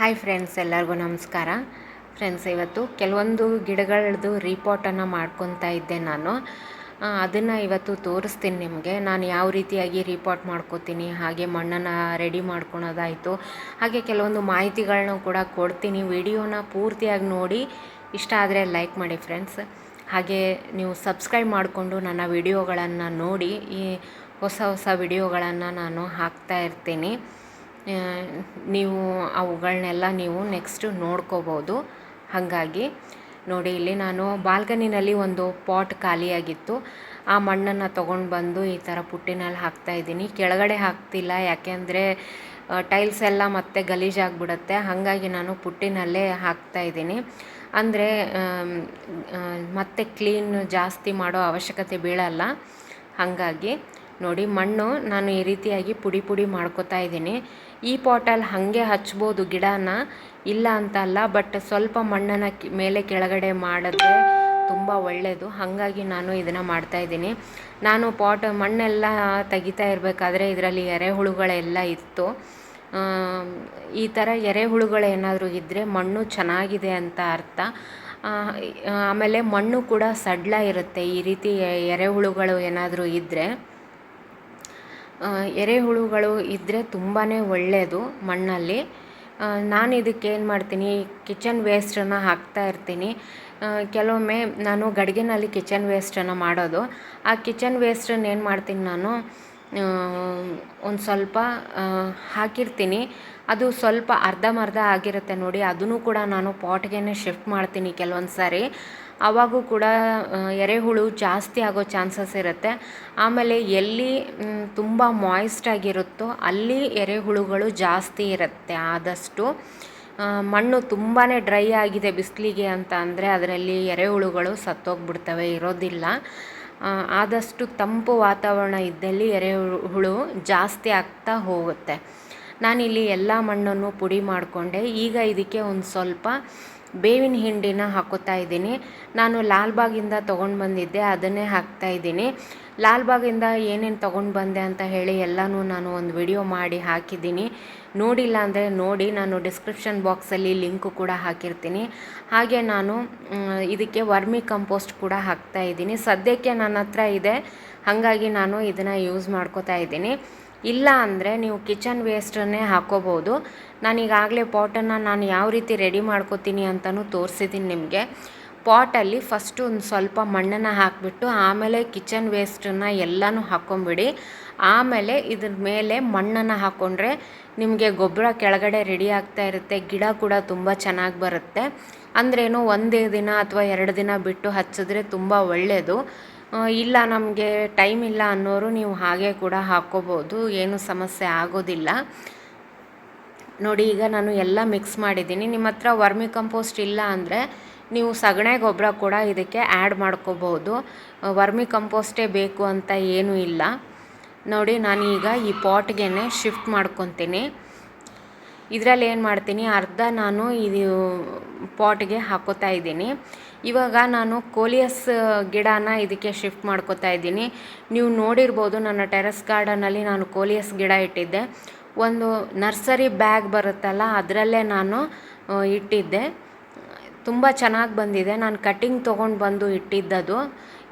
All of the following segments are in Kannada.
ಹಾಯ್ ಫ್ರೆಂಡ್ಸ್, ಎಲ್ಲರಿಗೂ ನಮಸ್ಕಾರ. ಫ್ರೆಂಡ್ಸ್, ಇವತ್ತು ಕೆಲವೊಂದು ಗಿಡಗಳದ್ದು ರಿಪೋರ್ಟನ್ನು ಮಾಡ್ಕೊತಾ ಇದ್ದೆ ನಾನು. ಅದನ್ನು ಇವತ್ತು ತೋರಿಸ್ತೀನಿ ನಿಮಗೆ. ನಾನು ಯಾವ ರೀತಿಯಾಗಿ ರೀಪಾಟ್ ಮಾಡ್ಕೋತೀನಿ, ಹಾಗೆ ಮಣ್ಣನ್ನು ರೆಡಿ ಮಾಡ್ಕೊಳೋದಾಯಿತು, ಹಾಗೆ ಕೆಲವೊಂದು ಮಾಹಿತಿಗಳನ್ನ ಕೂಡ ಕೊಡ್ತೀನಿ. ವಿಡಿಯೋನ ಪೂರ್ತಿಯಾಗಿ ನೋಡಿ, ಇಷ್ಟ ಆದರೆ ಲೈಕ್ ಮಾಡಿ ಫ್ರೆಂಡ್ಸ್. ಹಾಗೆ ನೀವು ಸಬ್ಸ್ಕ್ರೈಬ್ ಮಾಡಿಕೊಂಡು ನನ್ನ ವಿಡಿಯೋಗಳನ್ನು ನೋಡಿ, ಈ ಹೊಸ ಹೊಸ ವಿಡಿಯೋಗಳನ್ನು ನಾನು ಹಾಕ್ತಾ ಇರ್ತೀನಿ. ನೀವು ಅವುಗಳನ್ನೆಲ್ಲ ನೀವು ನೆಕ್ಸ್ಟ್ ನೋಡ್ಕೋಬೋದು. ಹಾಗಾಗಿ ನೋಡಿ, ಇಲ್ಲಿ ನಾನು ಬಾಲ್ಕನಿನಲ್ಲಿ ಒಂದು ಪಾಟ್ ಖಾಲಿಯಾಗಿತ್ತು. ಆ ಮಣ್ಣನ್ನು ತೊಗೊಂಡು ಬಂದು ಈ ಥರ ಪುಟ್ಟಿನಲ್ಲಿ ಹಾಕ್ತಾ ಇದ್ದೀನಿ. ಕೆಳಗಡೆ ಹಾಕ್ತಿಲ್ಲ, ಯಾಕೆಂದರೆ ಟೈಲ್ಸ್ ಎಲ್ಲ ಮತ್ತೆ ಗಲೀಜಾಗ್ಬಿಡುತ್ತೆ. ಹಾಗಾಗಿ ನಾನು ಪುಟ್ಟಿನಲ್ಲೇ ಹಾಕ್ತಾ ಇದ್ದೀನಿ. ಅಂದರೆ ಮತ್ತೆ ಕ್ಲೀನ್ ಜಾಸ್ತಿ ಮಾಡೋ ಅವಶ್ಯಕತೆ ಬೀಳಲ್ಲ. ಹಾಗಾಗಿ ನೋಡಿ, ಮಣ್ಣು ನಾನು ಈ ರೀತಿಯಾಗಿ ಪುಡಿ ಪುಡಿ ಮಾಡ್ಕೋತಾ ಇದ್ದೀನಿ. ಈ ಪಾಟಲ್ಲಿ ಹಾಗೆ ಹಚ್ಬೋದು ಗಿಡನ? ಇಲ್ಲ ಅಂತ ಅಲ್ಲ ಬಟ್ ಸ್ವಲ್ಪ ಮಣ್ಣನ್ನು ಮೇಲೆ ಕೆಳಗಡೆ ಮಾಡಿದ್ರೆ ತುಂಬ ಒಳ್ಳೆಯದು ಹಾಗಾಗಿ ನಾನು ಇದನ್ನು ಮಾಡ್ತಾಯಿದ್ದೀನಿ ನಾನು ಪಾಟ್, ಮಣ್ಣೆಲ್ಲ ತೆಗಿತಾ ಇರಬೇಕಾದ್ರೆ ಇದರಲ್ಲಿ ಎರೆಹುಳುಗಳೆಲ್ಲ ಇತ್ತು. ಈ ಥರ ಎರೆಹುಳುಗಳೇನಾದರೂ ಇದ್ದರೆ ಮಣ್ಣು ಚೆನ್ನಾಗಿದೆ ಅಂತ ಅರ್ಥ. ಆಮೇಲೆ ಮಣ್ಣು ಕೂಡ ಸಡ್ಲ ಇರುತ್ತೆ. ಈ ರೀತಿ ಎರೆಹುಳುಗಳು ಏನಾದರೂ ಇದ್ದರೆ ಎರೆಹುಳುಗಳು ಇದ್ದರೆ ತುಂಬಾ ಒಳ್ಳೆಯದು ಮಣ್ಣಲ್ಲಿ. ನಾನು ಇದಕ್ಕೆ ಏನು ಮಾಡ್ತೀನಿ ಕಿಚನ್ ವೇಸ್ಟನ್ನು ಹಾಕ್ತಾ ಇರ್ತೀನಿ. ಕೆಲವೊಮ್ಮೆ ನಾನು ಗಡಿಗೆನಲ್ಲಿ ಕಿಚನ್ ವೇಸ್ಟನ್ನು ಮಾಡೋದು. ಆ ಕಿಚನ್ ವೇಸ್ಟನ್ನು ಏನು ಮಾಡ್ತೀನಿ ನಾನು ಒಂದು ಸ್ವಲ್ಪ ಹಾಕಿರ್ತೀನಿ. ಅದು ಸ್ವಲ್ಪ ಅರ್ಧಂಬರ್ಧ ಆಗಿರುತ್ತೆ ನೋಡಿ. ಅದನ್ನು ಕೂಡ ನಾನು ಪಾಟ್ಗೆ ಶಿಫ್ಟ್ ಮಾಡ್ತೀನಿ ಕೆಲವೊಂದು ಸಾರಿ. ಆವಾಗೂ ಕೂಡ ಎರೆಹುಳು ಜಾಸ್ತಿ ಆಗೋ ಚಾನ್ಸಸ್ ಇರುತ್ತೆ. ಆಮೇಲೆ ಎಲ್ಲಿ ತುಂಬ ಮಾಯ್ಸ್ಟ್ ಆಗಿರುತ್ತೋ ಅಲ್ಲಿ ಎರೆಹುಳುಗಳು ಜಾಸ್ತಿ ಇರುತ್ತೆ ಆದಷ್ಟು. ಮಣ್ಣು ತುಂಬಾ ಡ್ರೈ ಆಗಿದೆ ಬಿಸಿಲಿಗೆ ಅಂತ ಅಂದರೆ ಅದರಲ್ಲಿ ಎರೆಹುಳುಗಳು ಸತ್ತೋಗ್ಬಿಡ್ತವೆ, ಇರೋದಿಲ್ಲ. ಆದಷ್ಟು ತಂಪು ವಾತಾವರಣ ಇದ್ದಲ್ಲಿ ಎರೆಹುಳು ಜಾಸ್ತಿ ಆಗ್ತಾ ಹೋಗುತ್ತೆ. ನಾನಿಲ್ಲಿ ಎಲ್ಲ ಮಣ್ಣನ್ನು ಪುಡಿ ಮಾಡಿಕೊಂಡೆ. ಈಗ ಇದಕ್ಕೆ ಒಂದು ಸ್ವಲ್ಪ ಬೇವಿನ ಹಿಂಡಿನ ಹಾಕೋತಾ ಇದ್ದೀನಿ. ನಾನು ಲಾಲ್ಬಾಗಿಂದ ತೊಗೊಂಡು ಬಂದಿದ್ದೆ, ಅದನ್ನೇ ಹಾಕ್ತಾ ಇದ್ದೀನಿ. ಲಾಲ್ಬಾಗಿಂದ ಏನೇನು ತೊಗೊಂಡು ಬಂದೆ ಅಂತ ಹೇಳಿ ಎಲ್ಲನೂ ನಾನು ಒಂದು ವಿಡಿಯೋ ಮಾಡಿ ಹಾಕಿದ್ದೀನಿ. ನೋಡಿಲ್ಲ ಅಂದರೆ ನೋಡಿ, ನಾನು ಡಿಸ್ಕ್ರಿಪ್ಷನ್ ಬಾಕ್ಸಲ್ಲಿ ಲಿಂಕು ಕೂಡ ಹಾಕಿರ್ತೀನಿ. ಹಾಗೆ ನಾನು ಇದಕ್ಕೆ ವರ್ಮಿ ಕಂಪೋಸ್ಟ್ ಕೂಡ ಹಾಕ್ತಾ ಇದ್ದೀನಿ. ಸದ್ಯಕ್ಕೆ ನನ್ನ ಇದೆ. ಹಾಗಾಗಿ ನಾನು ಇದನ್ನು ಯೂಸ್ ಮಾಡ್ಕೋತಾ ಇದ್ದೀನಿ. ಇಲ್ಲ ಅಂದರೆ ನೀವು ಕಿಚನ್ ವೇಸ್ಟನ್ನೇ ಹಾಕೋಬೋದು. ನಾನೀಗಾಗಲೇ ಪಾಟನ್ನು ನಾನು ಯಾವ ರೀತಿ ರೆಡಿ ಮಾಡ್ಕೋತೀನಿ ಅಂತಲೂ ತೋರಿಸಿದ್ದೀನಿ ನಿಮಗೆ. ಪಾಟಲ್ಲಿ ಫಸ್ಟು ಒಂದು ಸ್ವಲ್ಪ ಮಣ್ಣನ್ನು ಹಾಕಿಬಿಟ್ಟು ಆಮೇಲೆ ಕಿಚನ್ ವೇಸ್ಟನ್ನು ಎಲ್ಲನೂ ಹಾಕ್ಕೊಂಬಿಡಿ ಆಮೇಲೆ ಇದ್ರ ಮೇಲೆ ಮಣ್ಣನ್ನು ಹಾಕ್ಕೊಂಡ್ರೆ ನಿಮಗೆ ಗೊಬ್ಬರ ಕೆಳಗಡೆ ರೆಡಿ ಆಗ್ತಾ ಇರುತ್ತೆ, ಗಿಡ ಕೂಡ ತುಂಬ ಚೆನ್ನಾಗಿ ಬರುತ್ತೆ. ಅಂದ್ರೇನು ಒಂದೇ ದಿನ ಅಥವಾ ಎರಡು ದಿನ ಬಿಟ್ಟು ಹಚ್ಚಿದ್ರೆ ತುಂಬ ಒಳ್ಳೆಯದು ಇಲ್ಲ, ನಮಗೆ ಟೈಮ್ ಇಲ್ಲ ಅನ್ನೋರು ನೀವು ಹಾಗೆ ಕೂಡ ಹಾಕ್ಕೋಬೋದು, ಏನು ಸಮಸ್ಯೆ ಆಗೋದಿಲ್ಲ. ನೋಡಿ, ಈಗ ನಾನು ಎಲ್ಲ ಮಿಕ್ಸ್ ಮಾಡಿದ್ದೀನಿ. ನಿಮ್ಮ ಹತ್ರ ವರ್ಮಿ ಕಂಪೋಸ್ಟ್ ಇಲ್ಲ ಅಂದರೆ ನೀವು ಸಗಣೆ ಗೊಬ್ಬರ ಕೂಡ ಇದಕ್ಕೆ ಆ್ಯಡ್ ಮಾಡ್ಕೋಬೋದು. ವರ್ಮಿ ಕಂಪೋಸ್ಟೇ ಬೇಕು ಅಂತ ಏನೂ ಇಲ್ಲ. ನೋಡಿ ನಾನು ಈಗ ಈ ಪಾಟ್ಗೆ ಶಿಫ್ಟ್ ಮಾಡ್ಕೊತೀನಿ. ಇದರಲ್ಲಿ ಏನು ಮಾಡ್ತೀನಿ, ಅರ್ಧ ನಾನು ಇದು ಪಾಟ್ಗೆ ಹಾಕೋತಾ ಇದ್ದೀನಿ. ಇವಾಗ ನಾನು ಕೋಲಿಯಸ್ ಗಿಡನ ಇದಕ್ಕೆ ಶಿಫ್ಟ್ ಮಾಡ್ಕೋತಾ ಇದ್ದೀನಿ. ನೀವು ನೋಡಿರ್ಬೋದು ನನ್ನ ಟೆರೆಸ್ ಗಾರ್ಡನಲ್ಲಿ ನಾನು ಕೋಲಿಯಸ್ ಗಿಡ ಇಟ್ಟಿದ್ದೆ. ಒಂದು ನರ್ಸರಿ ಬ್ಯಾಗ್ ಬರುತ್ತಲ್ಲ, ಅದರಲ್ಲೇ ನಾನು ಇಟ್ಟಿದ್ದೆ. ತುಂಬ ಚೆನ್ನಾಗಿ ಬಂದಿದೆ. ನಾನು ಕಟ್ಟಿಂಗ್ ತೊಗೊಂಡು ಬಂದು ಇಟ್ಟಿದ್ದದು.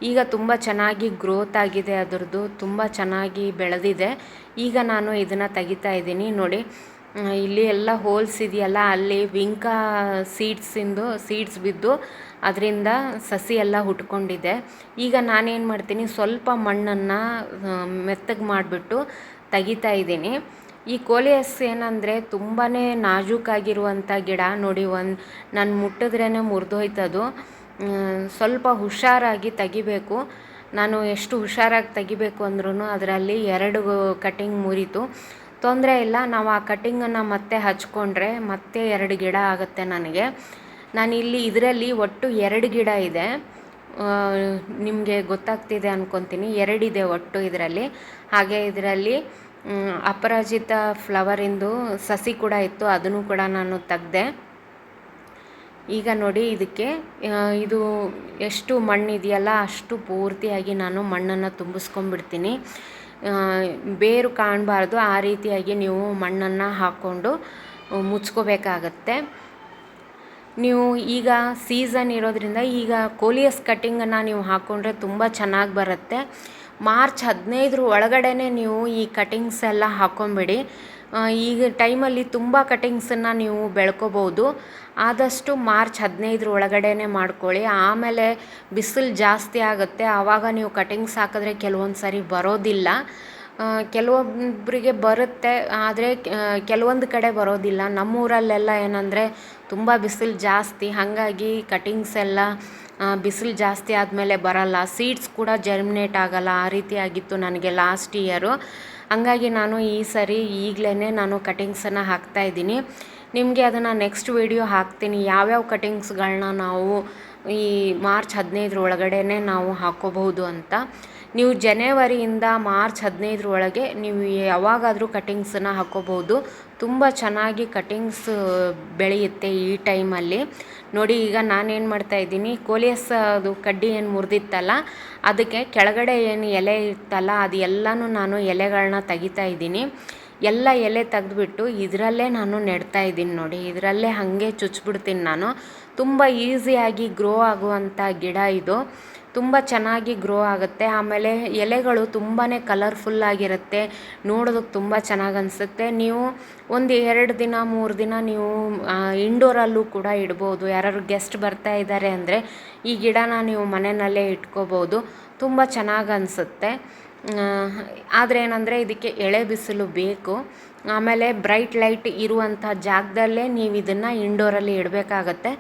ಈಗ ತುಂಬ ಚೆನ್ನಾಗಿ ಗ್ರೋತ್ ಆಗಿದೆ ಅದರದ್ದು. ತುಂಬ ಚೆನ್ನಾಗಿ ಬೆಳೆದಿದೆ. ಈಗ ನಾನು ಇದನ್ನು ತೆಗಿತಾ ಇದ್ದೀನಿ. ನೋಡಿ ಇಲ್ಲಿ ಎಲ್ಲ ಹೋಲ್ಸ್ ಇದೆಯಲ್ಲ, ಅಲ್ಲಿ ವಿಂಕಾ ಸೀಡ್ಸಿಂದು ಸೀಡ್ಸ್ ಬಿದ್ದು ಅದರಿಂದ ಸಸಿ ಎಲ್ಲ ಹುಟ್ಕೊಂಡಿದೆ. ಈಗ ನಾನೇನು ಮಾಡ್ತೀನಿ, ಸ್ವಲ್ಪ ಮಣ್ಣನ್ನು ಮೆತ್ತಗೆ ಮಾಡಿಬಿಟ್ಟು ತೆಗಿತಾ ಇದ್ದೀನಿ. ಈ ಕೋಲಿಯಸ್ ಏನಂದರೆ ತುಂಬಾ ನಾಜೂಕಾಗಿರುವಂಥ ಗಿಡ, ನೋಡಿ ಒಂದು, ನಾನು ಮುಟ್ಟಿದ್ರೇ ಮುರಿದೋಯ್ತದು. ಸ್ವಲ್ಪ ಹುಷಾರಾಗಿ ತೆಗಿಬೇಕು. ನಾನು ಎಷ್ಟು ಹುಷಾರಾಗಿ ತೆಗಿಬೇಕು ಅಂದ್ರೂ ಅದರಲ್ಲಿ ಎರಡು ಕಟಿಂಗ್ ಮುರಿತು. ತೊಂದರೆ ಇಲ್ಲ. ನಾವು ಆ ಕಟ್ಟಿಂಗನ್ನು ಮತ್ತೆ ಹಚ್ಕೊಂಡ್ರೆ ಮತ್ತೆ ಎರಡು ಗಿಡ ಆಗುತ್ತೆ ನನಗೆ. ನಾನಿಲ್ಲಿ ಇದರಲ್ಲಿ ಒಟ್ಟು ಎರಡು ಗಿಡ ಇದೆ. ನಿಮಗೆ ಗೊತ್ತಾಗ್ತಿದೆ ಅನ್ಕೊತೀನಿ. ಎರಡಿದೆ ಒಟ್ಟು ಇದರಲ್ಲಿ. ಹಾಗೆ ಇದರಲ್ಲಿ ಅಪರಾಜಿತ ಫ್ಲವರಿಂದು ಸಸಿ ಕೂಡ ಇತ್ತು. ಅದನ್ನು ಕೂಡ ನಾನು ತೆಗ್ದೆ. ಈಗ ನೋಡಿ ಇದಕ್ಕೆ ಇದು ಎಷ್ಟು ಮಣ್ಣಿದೆಯಲ್ಲ ಅಷ್ಟು ಪೂರ್ತಿಯಾಗಿ ನಾನು ಮಣ್ಣನ್ನು ತುಂಬಿಸ್ಕೊಂಡ್ಬಿಡ್ತೀನಿ. ಬೇರು ಕಾಣಬಾರ್ದು. ಆ ರೀತಿಯಾಗಿ ನೀವು ಮಣ್ಣನ್ನು ಹಾಕ್ಕೊಂಡು ಮುಚ್ಕೋಬೇಕಾಗತ್ತೆ. ನೀವು ಈಗ ಸೀಸನ್ ಇರೋದ್ರಿಂದ ಈಗ ಕೋಲಿಯಸ್ ಕಟ್ಟಿಂಗನ್ನು ನೀವು ಹಾಕ್ಕೊಂಡ್ರೆ ತುಂಬ ಚೆನ್ನಾಗಿ ಬರುತ್ತೆ. ಮಾರ್ಚ್ ಹದಿನೈದರ ಒಳಗಡೆ ನೀವು ಈ ಕಟಿಂಗ್ಸ್ ಎಲ್ಲ ಹಾಕ್ಕೊಂಬಿಡಿ ಈಗ ಟೈಮಲ್ಲಿ ತುಂಬ ಕಟಿಂಗ್ಸನ್ನು ನೀವು ಬೆಳ್ಕೋಬೋದು. ಆದಷ್ಟು ಮಾರ್ಚ್ ಹದಿನೈದರ ಒಳಗಡೆ ಮಾಡ್ಕೊಳ್ಳಿ. ಆಮೇಲೆ ಬಿಸಿಲು ಜಾಸ್ತಿ ಆಗುತ್ತೆ. ಆವಾಗ ನೀವು ಕಟಿಂಗ್ಸ್ ಹಾಕಿದ್ರೆ ಕೆಲವೊಂದು ಸಾರಿ ಬರೋದಿಲ್ಲ. ಕೆಲವೊಬ್ಬರಿಗೆ ಬರುತ್ತೆ, ಆದರೆ ಕೆಲವೊಂದು ಕಡೆ ಬರೋದಿಲ್ಲ. ನಮ್ಮೂರಲ್ಲೆಲ್ಲ ಏನಂದರೆ ತುಂಬ ಬಿಸಿಲು ಜಾಸ್ತಿ. ಹಾಗಾಗಿ ಕಟಿಂಗ್ಸ್ ಎಲ್ಲ ಬಿಸಿಲು ಜಾಸ್ತಿ ಆದಮೇಲೆ ಬರಲ್ಲ. ಸೀಡ್ಸ್ ಕೂಡ ಜರ್ಮಿನೇಟ್ ಆಗಲ್ಲ. ಆ ರೀತಿ ಆಗಿತ್ತು ನನಗೆ ಲಾಸ್ಟ್ ಇಯರು. ಹಂಗಾಗಿ ನಾನು ಈ ಸರಿ ಈಗಲೇ ನಾನು ಕಟಿಂಗ್ಸನ್ನು ಹಾಕ್ತಾಯಿದ್ದೀನಿ ನಿಮಗೆ ಅದನ್ನು ನೆಕ್ಸ್ಟ್ ವೀಡಿಯೋ ಹಾಕ್ತೀನಿ. ಯಾವ್ಯಾವ ಕಟಿಂಗ್ಸ್ಗಳನ್ನ ನಾವು ಈ ಮಾರ್ಚ್ ಹದಿನೈದರ ಒಳಗಡೆ ನಾವು ಹಾಕೋಬಹುದು ಅಂತ. ನೀವು ಜನವರಿಯಿಂದ ಮಾರ್ಚ್ ಹದಿನೈದರ ಒಳಗೆ ನೀವು ಯಾವಾಗಾದರೂ ಕಟಿಂಗ್ಸನ್ನು ಹಾಕೋಬಹುದು. ತುಂಬ ಚೆನ್ನಾಗಿ ಕಟಿಂಗ್ಸ್ ಬೆಳೆಯುತ್ತೆ ಈ ಟೈಮಲ್ಲಿ. ನೋಡಿ, ಈಗ ನಾನೇನು ಮಾಡ್ತಾಯಿದ್ದೀನಿ ಕೋಲಿಯಸ್, ಅದು ಕಡ್ಡಿ ಏನು ಮುರಿದಿತ್ತಲ್ಲ, ಅದಕ್ಕೆ ಕೆಳಗಡೆ ಏನು ಎಲೆ ಇತ್ತಲ್ಲ, ಅದು ಎಲ್ಲನೂ ನಾನು ಎಲೆಗಳನ್ನ ತೆಗಿತಾ ಇದ್ದೀನಿ. ಎಲ್ಲ ಎಲೆ ತೆಗೆದ್ಬಿಟ್ಟು ಇದರಲ್ಲೇ ನಾನು ನೆಡ್ತಾ ಇದ್ದೀನಿ ನೋಡಿ, ಇದರಲ್ಲೇ ಹಾಗೆ ಚುಚ್ಚಿಬಿಡ್ತೀನಿ ನಾನು. ತುಂಬ ಈಸಿಯಾಗಿ ಗ್ರೋ ಆಗುವಂಥ ಗಿಡ ಇದು. ತುಂಬ ಚೆನ್ನಾಗಿ ಗ್ರೋ ಆಗುತ್ತೆ. ಆಮೇಲೆ ಎಲೆಗಳು ತುಂಬಾ ಕಲರ್ಫುಲ್ಲಾಗಿರುತ್ತೆ ನೋಡೋದಕ್ಕೆ ತುಂಬ ಚೆನ್ನಾಗಿ ಅನಿಸುತ್ತೆ. ನೀವು ಒಂದು ಎರಡು ದಿನ, ಮೂರು ದಿನ ನೀವು ಇಂಡೋರಲ್ಲೂ ಕೂಡ ಇಡ್ಬೋದು. ಯಾರಾದ್ರು ಗೆಸ್ಟ್ ಬರ್ತಾ ಇದ್ದಾರೆ ಅಂದರೆ ಈ ಗಿಡನ ನೀವು ಮನೆಯಲ್ಲೇ ಇಟ್ಕೋಬೋದು. ತುಂಬ ಚೆನ್ನಾಗಿ ಅನಿಸುತ್ತೆ. ಆದರೆ ಏನಂದರೆ ಇದಕ್ಕೆ ಎಳೆ ಬಿಸಿಲು ಬೇಕು. ಆಮೇಲೆ ಬ್ರೈಟ್ ಲೈಟ್ ಇರುವಂಥ ಜಾಗದಲ್ಲೇ ನೀವು ಇದನ್ನು ಇಂಡೋರಲ್ಲಿ ಇಡಬೇಕಾಗತ್ತೆ.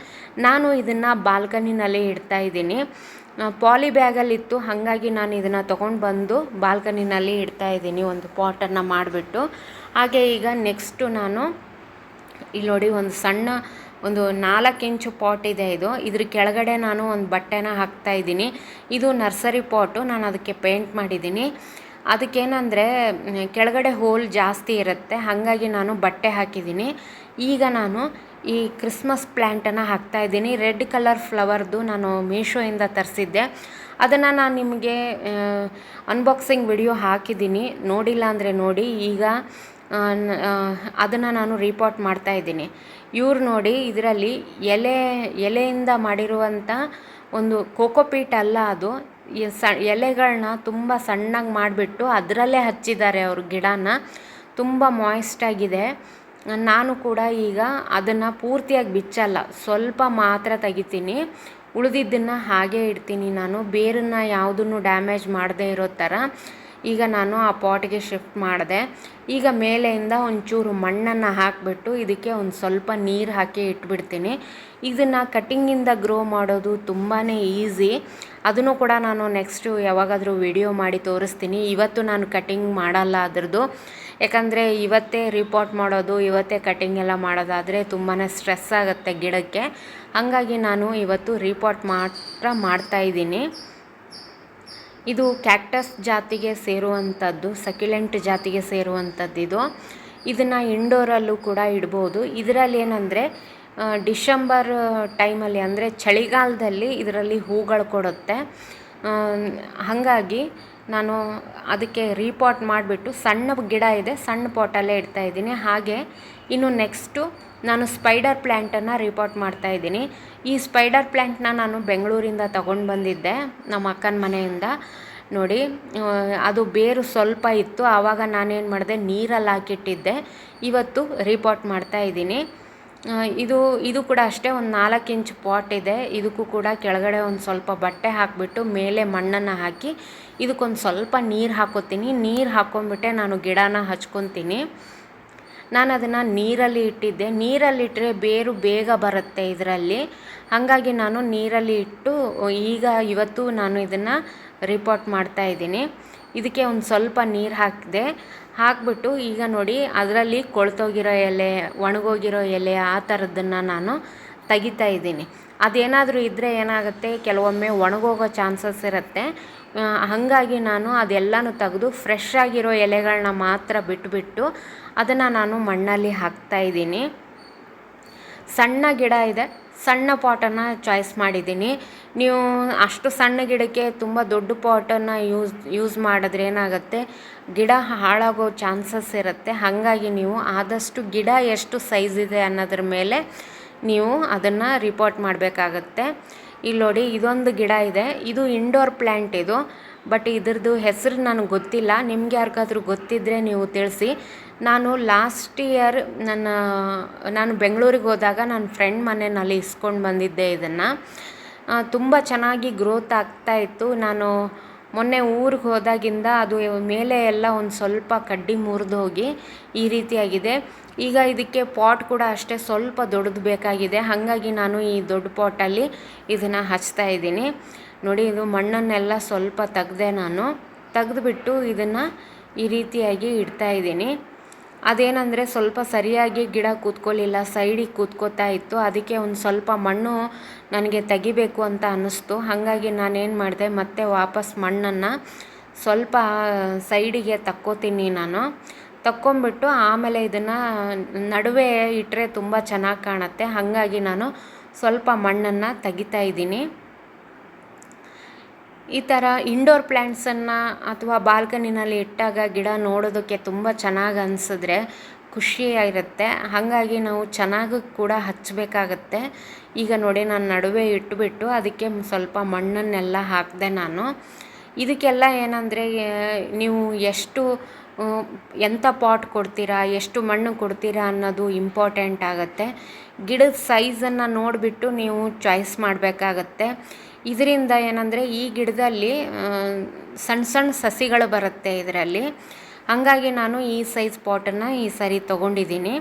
ನಾನು ಇದನ್ನು ಬಾಲ್ಕನಿನಲ್ಲಿ ಇಡ್ತಾ ಇದ್ದೀನಿ. ಪಾಲಿ ಬ್ಯಾಗಲ್ಲಿತ್ತು ಹಾಗಾಗಿ ನಾನು ಇದನ್ನು ತೊಗೊಂಡು ಬಂದು ಬಾಲ್ಕನಿನಲ್ಲಿ ಇಡ್ತಾ ಇದ್ದೀನಿ, ಒಂದು ಪಾಟನ್ನು ಮಾಡಿಬಿಟ್ಟು. ಹಾಗೆ ಈಗ ನೆಕ್ಸ್ಟು ನಾನು ಇಲ್ಲಿ ನೋಡಿ, ಒಂದು ಸಣ್ಣ ಒಂದು ನಾಲ್ಕು ಇಂಚು ಪಾಟ್ ಇದೆ ಇದು. ಇದ್ರ ಕೆಳಗಡೆ ನಾನು ಒಂದು ಬಟ್ಟೆನ ಹಾಕ್ತಾ ಇದ್ದೀನಿ. ಇದು ನರ್ಸರಿ ಪಾಟು, ನಾನು ಅದಕ್ಕೆ ಪೇಂಟ್ ಮಾಡಿದ್ದೀನಿ. ಅದಕ್ಕೇನಂದರೆ, ಕೆಳಗಡೆ ಹೋಲ್ ಜಾಸ್ತಿ ಇರುತ್ತೆ. ಹಾಗಾಗಿ ನಾನು ಬಟ್ಟೆ ಹಾಕಿದ್ದೀನಿ. ಈಗ ನಾನು ಈ ಕ್ರಿಸ್ಮಸ್ ಪ್ಲ್ಯಾಂಟನ್ನು ಹಾಕ್ತಾ ಇದ್ದೀನಿ. ರೆಡ್ ಕಲರ್ ಫ್ಲವರ್ದು ನಾನು ಮೀಶೋಯಿಂದ ತರಿಸಿದ್ದೆ. ಅದನ್ನು ನಾನು ನಿಮಗೆ ಅನ್ಬಾಕ್ಸಿಂಗ್ ವಿಡಿಯೋ ಹಾಕಿದ್ದೀನಿ. ನೋಡಿಲ್ಲ ಅಂದರೆ ನೋಡಿ. ಈಗ ಅದನ್ನು ನಾನು ರೀಪೋರ್ಟ್ ಮಾಡ್ತಾ ಇದ್ದೀನಿ. ಇವ್ರು ನೋಡಿ, ಇದರಲ್ಲಿ ಎಲೆ, ಎಲೆಯಿಂದ ಮಾಡಿರುವಂಥ ಒಂದು ಕೋಕೋಪೀಟ್ ಅಲ್ಲ ಅದು. ಸ ಎಲೆಗಳನ್ನ ತುಂಬ ಸಣ್ಣಗೆ ಮಾಡಿಬಿಟ್ಟು ಅದರಲ್ಲೇ ಹಚ್ಚಿದ್ದಾರೆ ಅವರು ಗಿಡನ. ತುಂಬ ಮಾಯ್ಸ್ಟಾಗಿದೆ ನಾನು ಕೂಡ ಈಗ ಅದನ್ನು ಪೂರ್ತಿಯಾಗಿ ಬಿಚ್ಚಲ್ಲ. ಸ್ವಲ್ಪ ಮಾತ್ರ ತೆಗಿತೀನಿ. ಉಳಿದಿದ್ದನ್ನು ಹಾಗೆ ಇಡ್ತೀನಿ ನಾನು. ಬೇರನ್ನು ಯಾವುದನ್ನು ಡ್ಯಾಮೇಜ್ ಮಾಡದೇ ಇರೋ ಥರ ಈಗ ನಾನು ಆ ಪಾಟ್ಗೆ ಶಿಫ್ಟ್ ಮಾಡಿದೆ. ಈಗ ಮೇಲೆಯಿಂದ ಒಂಚೂರು ಮಣ್ಣನ್ನು ಹಾಕಿಬಿಟ್ಟು ಇದಕ್ಕೆ ಒಂದು ಸ್ವಲ್ಪ ನೀರು ಹಾಕಿ ಇಟ್ಬಿಡ್ತೀನಿ. ಇದನ್ನು ಕಟ್ಟಿಂಗಿಂದ ಗ್ರೋ ಮಾಡೋದು ತುಂಬಾ ಈಸಿ ಅದನ್ನು ಕೂಡ ನಾನು ನೆಕ್ಸ್ಟು ಯಾವಾಗಾದರೂ ವಿಡಿಯೋ ಮಾಡಿ ತೋರಿಸ್ತೀನಿ. ಇವತ್ತು ನಾನು ಕಟ್ಟಿಂಗ್ ಮಾಡಲ್ಲ ಅದ್ರದ್ದು. ಯಾಕಂದರೆ ಇವತ್ತೇ ರಿಪೋರ್ಟ್ ಮಾಡೋದು, ಇವತ್ತೇ ಕಟಿಂಗ್ ಎಲ್ಲ ಮಾಡೋದಾದರೆ ತುಂಬಾ ಸ್ಟ್ರೆಸ್ ಆಗುತ್ತೆ ಗಿಡಕ್ಕೆ. ಹಾಗಾಗಿ ನಾನು ಇವತ್ತು ರಿಪೋರ್ಟ್ ಮಾತ್ರ ಮಾಡ್ತಾಯಿದ್ದೀನಿ ಇದು ಕ್ಯಾಕ್ಟಸ್ ಜಾತಿಗೆ ಸೇರುವಂಥದ್ದು ಸಕ್ಯುಲೆಂಟ್ ಜಾತಿಗೆ ಸೇರುವಂಥದ್ದು ಇದು. ಇದನ್ನು ಇಂಡೋರಲ್ಲೂ ಕೂಡ ಇಡ್ಬೋದು. ಇದರಲ್ಲಿ ಏನಂದರೆ ಡಿಸೆಂಬರ್ ಟೈಮಲ್ಲಿ ಅಂದರೆ ಚಳಿಗಾಲದಲ್ಲಿ ಇದರಲ್ಲಿ ಹೂಗಳು ಕೊಡುತ್ತೆ. ಹಾಗಾಗಿ ನಾನು ಅದಕ್ಕೆ ರೀಪಾಟ್ ಮಾಡಿಬಿಟ್ಟು ಸಣ್ಣ ಗಿಡ ಇದೆ, ಸಣ್ಣ ಪಾಟಲ್ಲೇ ಇಡ್ತಾ ಇದ್ದೀನಿ. ಹಾಗೆ ಇನ್ನು ನೆಕ್ಸ್ಟು ನಾನು ಸ್ಪೈಡರ್ ಪ್ಲ್ಯಾಂಟನ್ನು ರೀಪಾಟ್ ಮಾಡ್ತಾಯಿದ್ದೀನಿ ಈ ಸ್ಪೈಡರ್ ಪ್ಲ್ಯಾಂಟ್ನ ನಾನು ಬೆಂಗಳೂರಿಂದ ತಗೊಂಡು ಬಂದಿದ್ದೆ, ನಮ್ಮ ಅಕ್ಕನ ಮನೆಯಿಂದ. ನೋಡಿ ಅದು ಬೇರು ಸ್ವಲ್ಪ ಇತ್ತು, ಆವಾಗ ನಾನೇನು ಮಾಡಿದೆ, ನೀರಲ್ಲಿ ಹಾಕಿಟ್ಟಿದ್ದೆ. ಇವತ್ತು ರೀಪಾಟ್ ಮಾಡ್ತಾಯಿದ್ದೀನಿ ಇದು ಇದು ಕೂಡ ಅಷ್ಟೇ, ಒಂದು ನಾಲ್ಕು ಇಂಚ್ ಪಾಟ್ ಇದೆ. ಇದಕ್ಕೂ ಕೂಡ ಕೆಳಗಡೆ ಒಂದು ಸ್ವಲ್ಪ ಬಟ್ಟೆ ಹಾಕಿಬಿಟ್ಟು, ಮೇಲೆ ಮಣ್ಣನ್ನು ಹಾಕಿ ಇದಕ್ಕೊಂದು ಸ್ವಲ್ಪ ನೀರು ಹಾಕೋತೀನಿ. ನೀರು ಹಾಕೊಂಡ್ಬಿಟ್ಟೆ ನಾನು ಗಿಡನ ಹಚ್ಕೊತೀನಿ. ನಾನು ಅದನ್ನು ನೀರಲ್ಲಿ ಇಟ್ಟಿದ್ದೆ. ನೀರಲ್ಲಿಟ್ಟರೆ ಬೇರು ಬೇಗ ಬರುತ್ತೆ ಇದರಲ್ಲಿ. ಹಾಗಾಗಿ ನಾನು ನೀರಲ್ಲಿ ಇಟ್ಟು, ಈಗ ಇವತ್ತು ನಾನು ಇದನ್ನು ರಿಪೋರ್ಟ್ ಮಾಡ್ತಾ ಇದ್ದೀನಿ. ಇದಕ್ಕೆ ಒಂದು ಸ್ವಲ್ಪ ನೀರು ಹಾಕಿದೆ. ಹಾಕಿಬಿಟ್ಟು ಈಗ ನೋಡಿ ಅದರಲ್ಲಿ ಕೊಳ್ತೋಗಿರೋ ಎಲೆ, ಒಣಗೋಗಿರೋ ಎಲೆ ಆ ಥರದ್ದನ್ನು ನಾನು ತೆಗಿತಾ ಇದ್ದೀನಿ. ಅದೇನಾದರೂ ಇದ್ದರೆ ಏನಾಗುತ್ತೆ? ಕೆಲವೊಮ್ಮೆ ಒಣಗೋಗೋ ಚಾನ್ಸಸ್ ಇರುತ್ತೆ. ಹಾಗಾಗಿ ನಾನು ಅದೆಲ್ಲನೂ ತೆಗೆದು ಫ್ರೆಶ್ ಆಗಿರೋ ಎಲೆಗಳನ್ನ ಮಾತ್ರ ಬಿಟ್ಬಿಟ್ಟು ಅದನ್ನು ನಾನು ಮಣ್ಣಲ್ಲಿ ಹಾಕ್ತಾ ಇದ್ದೀನಿ. ಸಣ್ಣ ಗಿಡ ಇದೆ. ಸಣ್ಣ ಪಾಟನ್ನು ಚಾಯ್ಸ್ ಮಾಡಿದ್ದೀನಿ. ನೀವು ಅಷ್ಟು ಸಣ್ಣ ಗಿಡಕ್ಕೆ ತುಂಬ ದೊಡ್ಡ ಪಾಟನ್ನು ಯೂಸ್ ಯೂಸ್ ಮಾಡಿದ್ರೆ ಏನಾಗುತ್ತೆ? ಗಿಡ ಹಾಳಾಗೋ ಚಾನ್ಸಸ್ ಇರುತ್ತೆ. ಹಾಗಾಗಿ ನೀವು ಆದಷ್ಟು ಗಿಡ ಎಷ್ಟು ಸೈಜ್ ಇದೆ ಅನ್ನೋದ್ರ ಮೇಲೆ ನೀವು ಅದನ್ನು ರಿಪೋರ್ಟ್ ಮಾಡಬೇಕಾಗತ್ತೆ. ಇಲ್ಲಿ ನೋಡಿ, ಇದೊಂದು ಗಿಡ ಇದೆ. ಇದು ಇಂಡೋರ್ ಪ್ಲ್ಯಾಂಟ್ ಇದು. ಬಟ್ ಇದ್ರದ್ದು ಹೆಸರು ನನಗೆ ಗೊತ್ತಿಲ್ಲ. ನಿಮ್ಗೆ ಯಾರಿಗಾದ್ರೂ ಗೊತ್ತಿದ್ದರೆ ನೀವು ತಿಳಿಸಿ. ನಾನು ಲಾಸ್ಟ್ ಇಯರ್ ನನ್ನ, ನಾನು ಬೆಂಗಳೂರಿಗೆ ಹೋದಾಗ ನನ್ನ ಫ್ರೆಂಡ್ ಮನೆಯಲ್ಲಿ ಇಸ್ಕೊಂಡು ಬಂದಿದ್ದೆ ಇದನ್ನು. ತುಂಬ ಚೆನ್ನಾಗಿ ಗ್ರೋತ್ ಆಗ್ತಾ ಇತ್ತು. ನಾನು ಮೊನ್ನೆ ಊರಿಗೆ ಹೋದಾಗಿಂದ ಅದು ಮೇಲೆ ಎಲ್ಲ ಒಂದು ಸ್ವಲ್ಪ ಕಡ್ಡಿ ಮುರಿದು ಹೋಗಿ ಈ ರೀತಿಯಾಗಿದೆ. ಈಗ ಇದಕ್ಕೆ ಪಾಟ್ ಕೂಡ ಅಷ್ಟೇ ಸ್ವಲ್ಪ ದೊಡ್ಡದು ಬೇಕಾಗಿದೆ. ಹಾಗಾಗಿ ನಾನು ಈ ದೊಡ್ಡ ಪಾಟಲ್ಲಿ ಇದನ್ನು ಹಚ್ತಾ ಇದ್ದೀನಿ. ನೋಡಿ, ಇದು ಮಣ್ಣನ್ನೆಲ್ಲ ಸ್ವಲ್ಪ ತೆಗ್ದೆ ನಾನು. ತೆಗೆದುಬಿಟ್ಟು ಇದನ್ನು ಈ ರೀತಿಯಾಗಿ ಇಡ್ತಾ ಇದ್ದೀನಿ. ಅದೇನಂದರೆ ಸ್ವಲ್ಪ ಸರಿಯಾಗಿ ಗಿಡ ಕೂತ್ಕೊಳ್ಳಿಲ್ಲ ಸೈಡಿಗೆ ಕೂತ್ಕೋತಾ ಇತ್ತು. ಅದಕ್ಕೆ ಒಂದು ಸ್ವಲ್ಪ ಮಣ್ಣು ನನಗೆ ತೆಗಿಬೇಕು ಅಂತ ಅನ್ನಿಸ್ತು. ಹಾಗಾಗಿ ನಾನೇನು ಮಾಡಿದೆ, ಮತ್ತೆ ವಾಪಸ್ ಮಣ್ಣನ್ನು ಸ್ವಲ್ಪ ಸೈಡಿಗೆ ತಕ್ಕೋತೀನಿ ನಾನು. ತಕ್ಕೊಂಬಿಟ್ಟು ಆಮೇಲೆ ಇದನ್ನು ನಡುವೆ ಇಟ್ಟರೆ ತುಂಬ ಚೆನ್ನಾಗಿ ಕಾಣುತ್ತೆ. ಹಾಗಾಗಿ ನಾನು ಸ್ವಲ್ಪ ಮಣ್ಣನ್ನು ತೆಗಿತಾ ಇದ್ದೀನಿ. ಈ ಥರ ಇಂಡೋರ್ ಪ್ಲ್ಯಾಂಟ್ಸನ್ನು ಅಥವಾ ಬಾಲ್ಕನಿನಲ್ಲಿ ಇಟ್ಟಾಗ ಗಿಡ ನೋಡೋದಕ್ಕೆ ತುಂಬ ಚೆನ್ನಾಗಿ ಅನಿಸಿದ್ರೆ ಖುಷಿಯಾಗಿರುತ್ತೆ. ಹಾಗಾಗಿ ನಾವು ಚೆನ್ನಾಗಿ ಕೂಡ ಹಚ್ಚಬೇಕಾಗತ್ತೆ ಈಗ ನೋಡಿ ನಾನು ನಡುವೆ ಇಟ್ಬಿಟ್ಟು ಅದಕ್ಕೆ ಸ್ವಲ್ಪ ಮಣ್ಣನ್ನೆಲ್ಲ ಹಾಕಿದೆ ನಾನು. ಇದಕ್ಕೆಲ್ಲ ಏನಂದರೆ ನೀವು ಎಷ್ಟು ಎಂಥ ಪಾಟ್ ಕೊಡ್ತೀರಾ, ಎಷ್ಟು ಮಣ್ಣು ಕೊಡ್ತೀರಾ ಅನ್ನೋದು ಇಂಪಾರ್ಟೆಂಟ್ ಆಗುತ್ತೆ. ಗಿಡದ ಸೈಜನ್ನು ನೋಡಿಬಿಟ್ಟು ನೀವು ಚಾಯ್ಸ್ ಮಾಡಬೇಕಾಗತ್ತೆ. ಇದರಿಂದ ಏನಂದರೆ ಈ ಗಿಡದಲ್ಲಿ ಸಣ್ಣ ಸಣ್ಣ ಸಸಿಗಳು ಬರುತ್ತೆ ಇದರಲ್ಲಿ. ಹಾಗಾಗಿ ನಾನು ಈ ಸೈಜ್ ಪಾಟನ್ನು ಈ ಸರಿ ತೊಗೊಂಡಿದ್ದೀನಿ.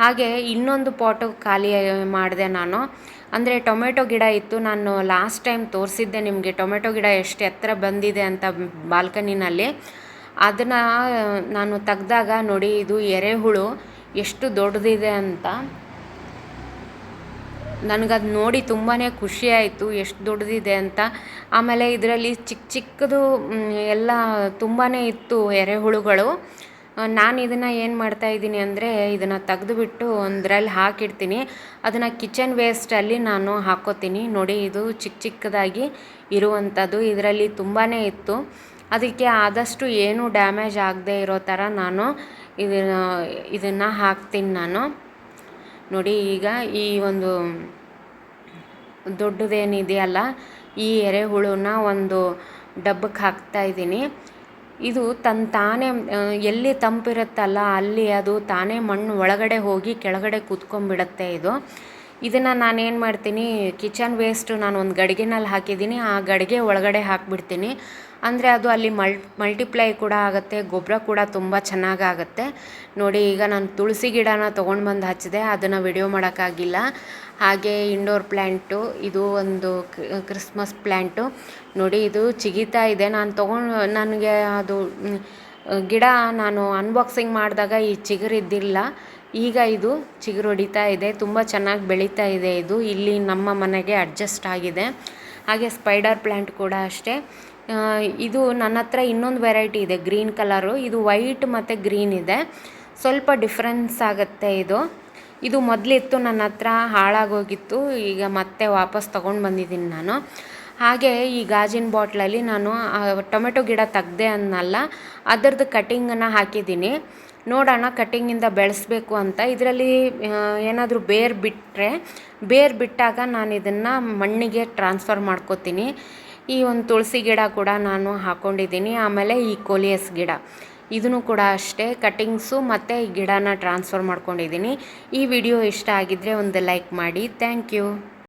ಹಾಗೆ ಇನ್ನೊಂದು ಪಾಟು ಖಾಲಿ ಮಾಡಿದೆ ನಾನು. ಅಂದರೆ ಟೊಮೆಟೊ ಗಿಡ ಇತ್ತು, ನಾನು ಲಾಸ್ಟ್ ಟೈಮ್ ತೋರಿಸಿದ್ದೆ ನಿಮಗೆ. ಟೊಮೆಟೊ ಗಿಡ ಎಷ್ಟು ಎತ್ತರ ಬಂದಿದೆ ಅಂತ ಬಾಲ್ಕನಿನಲ್ಲಿ. ಅದನ್ನು ನಾನು ತೆಗ್ದಾಗ ನೋಡಿ, ಇದು ಎರೆಹುಳು ಎಷ್ಟು ದೊಡ್ಡದಿದೆ ಅಂತ. ನನಗದು ನೋಡಿ ತುಂಬಾ ಆಯಿತು, ಎಷ್ಟು ದೊಡ್ಡದಿದೆ ಅಂತ. ಆಮೇಲೆ ಇದರಲ್ಲಿ ಚಿಕ್ಕ ಚಿಕ್ಕದು ಎಲ್ಲ ತುಂಬಾ ಇತ್ತು ಎರೆಹುಳುಗಳು ನಾನು ಇದನ್ನು ಏನು ಮಾಡ್ತಾ ಇದ್ದೀನಿ ಅಂದರೆ ಇದನ್ನು ತೆಗೆದುಬಿಟ್ಟು ಒಂದರಲ್ಲಿ ಹಾಕಿಡ್ತೀನಿ. ಅದನ್ನು ಕಿಚನ್ ವೇಸ್ಟಲ್ಲಿ ನಾನು ಹಾಕೋತೀನಿ. ನೋಡಿ, ಇದು ಚಿಕ್ಕ ಚಿಕ್ಕದಾಗಿ ಇರುವಂಥದ್ದು ಇದರಲ್ಲಿ ತುಂಬಾ ಇತ್ತು. ಅದಕ್ಕೆ ಆದಷ್ಟು ಏನೂ ಡ್ಯಾಮೇಜ್ ಆಗದೆ ಇರೋ ಥರ ನಾನು ಇದನ್ನು ಇದನ್ನು ಹಾಕ್ತೀನಿ ನಾನು. ನೋಡಿ, ಈಗ ಈ ಒಂದು ದೊಡ್ಡದೇನಿದೆಯಲ್ಲ, ಈ ಎರೆಹುಳುನ ಒಂದು ಡಬ್ಬಕ್ಕೆ ಹಾಕ್ತಾ ಇದ್ದೀನಿ. ಇದು ತನ್ನ ತಾನೇ ಎಲ್ಲಿ ತಂಪಿರುತ್ತಲ್ಲ, ಅಲ್ಲಿ ಅದು ತಾನೇ ಮಣ್ಣು ಒಳಗಡೆ ಹೋಗಿ ಕೆಳಗಡೆ ಕೂತ್ಕೊಂಡ್ಬಿಡತ್ತೆ ಇದು. ಇದನ್ನು ನಾನೇನು ಮಾಡ್ತೀನಿ, ಕಿಚನ್ ವೇಸ್ಟು ನಾನು ಒಂದು ಗಡಿಗೆನಲ್ಲಿ ಹಾಕಿದ್ದೀನಿ, ಆ ಗಡಿಗೆ ಒಳಗಡೆ ಹಾಕಿಬಿಡ್ತೀನಿ. ಅಂದರೆ ಅದು ಅಲ್ಲಿ ಮಲ್ ಮಲ್ಟಿಪ್ಲೈ ಕೂಡ ಆಗುತ್ತೆ ಗೊಬ್ಬರ ಕೂಡ ತುಂಬ ಚೆನ್ನಾಗಾಗತ್ತೆ ನೋಡಿ, ಈಗ ನಾನು ತುಳಸಿ ಗಿಡನ ತೊಗೊಂಡು ಬಂದು ಹಚ್ಚಿದೆ, ಅದನ್ನು ವಿಡಿಯೋ ಮಾಡೋಕ್ಕಾಗಿಲ್ಲ. ಹಾಗೆ ಇಂಡೋರ್ ಪ್ಲ್ಯಾಂಟು ಇದು ಒಂದು ಕ್ರಿಸ್ಮಸ್ ಪ್ಲ್ಯಾಂಟು ನೋಡಿ, ಇದು ಚಿಗಿತಾ ಇದೆ. ನಾನು ತೊಗೊಂಡು, ನನಗೆ ಅದು ಗಿಡ ನಾನು ಅನ್ಬಾಕ್ಸಿಂಗ್ ಮಾಡಿದಾಗ ಈ ಚಿಗುರಿದ್ದಿಲ್ಲ ಈಗ ಇದು ಚಿಗುರು ಹೊಡಿತಾ ಇದೆ, ತುಂಬ ಚೆನ್ನಾಗಿ ಬೆಳೀತಾ ಇದೆ ಇದು. ಇಲ್ಲಿ ನಮ್ಮ ಮನೆಗೆ ಅಡ್ಜಸ್ಟ್ ಆಗಿದೆ. ಹಾಗೆ ಸ್ಪೈಡರ್ ಪ್ಲ್ಯಾಂಟ್ ಕೂಡ ಅಷ್ಟೇ. ಇದು ನನ್ನ ಹತ್ರ ಇನ್ನೊಂದು ವೆರೈಟಿ ಇದೆ, ಗ್ರೀನ್ ಕಲರು. ಇದು ವೈಟ್ ಮತ್ತು ಗ್ರೀನ್ ಇದೆ. ಸ್ವಲ್ಪ ಡಿಫ್ರೆನ್ಸ್ ಆಗುತ್ತೆ ಇದು. ಇದು ಮೊದಲಿತ್ತು ನನ್ನ ಹತ್ರ, ಹಾಳಾಗೋಗಿತ್ತು. ಈಗ ಮತ್ತೆ ವಾಪಸ್ ತೊಗೊಂಡು ಬಂದಿದ್ದೀನಿ ನಾನು. ಹಾಗೆ ಈ ಗಾಜಿನ ಬಾಟ್ಲಲ್ಲಿ ನಾನು ಟೊಮೆಟೊ ಗಿಡ ತೆಗ್ದೆ ಅನ್ನಲ್ಲ, ಅದರದ್ದು ಕಟಿಂಗನ್ನು ಹಾಕಿದ್ದೀನಿ. ನೋಡೋಣ ಕಟ್ಟಿಂಗಿಂದ ಬೆಳೆಸಬೇಕು ಅಂತ. ಇದರಲ್ಲಿ ಏನಾದರೂ ಬೇರು ಬಿಟ್ಟರೆ ಬೇರು ಬಿಟ್ಟಾಗ ನಾನು ಇದನ್ನು ಮಣ್ಣಿಗೆ ಟ್ರಾನ್ಸ್ಫರ್ ಮಾಡ್ಕೋತೀನಿ. ಈ ಒಂದು ತುಳಸಿ ಗಿಡ ಕೂಡ ನಾನು ಹಾಕ್ಕೊಂಡಿದ್ದೀನಿ ಆಮೇಲೆ ಈ ಕೋಲಿಯಸ್ ಗಿಡ. ಇದನ್ನು ಕೂಡ ಅಷ್ಟೇ ಕಟಿಂಗ್ಸು ಮತ್ತು ಈ ಗಿಡನ ಟ್ರಾನ್ಸ್ಫರ್ ಮಾಡ್ಕೊಂಡಿದ್ದೀನಿ. ಈ ವಿಡಿಯೋ ಇಷ್ಟ ಆಗಿದ್ದರೆ ಒಂದು ಲೈಕ್ ಮಾಡಿ. Thank you.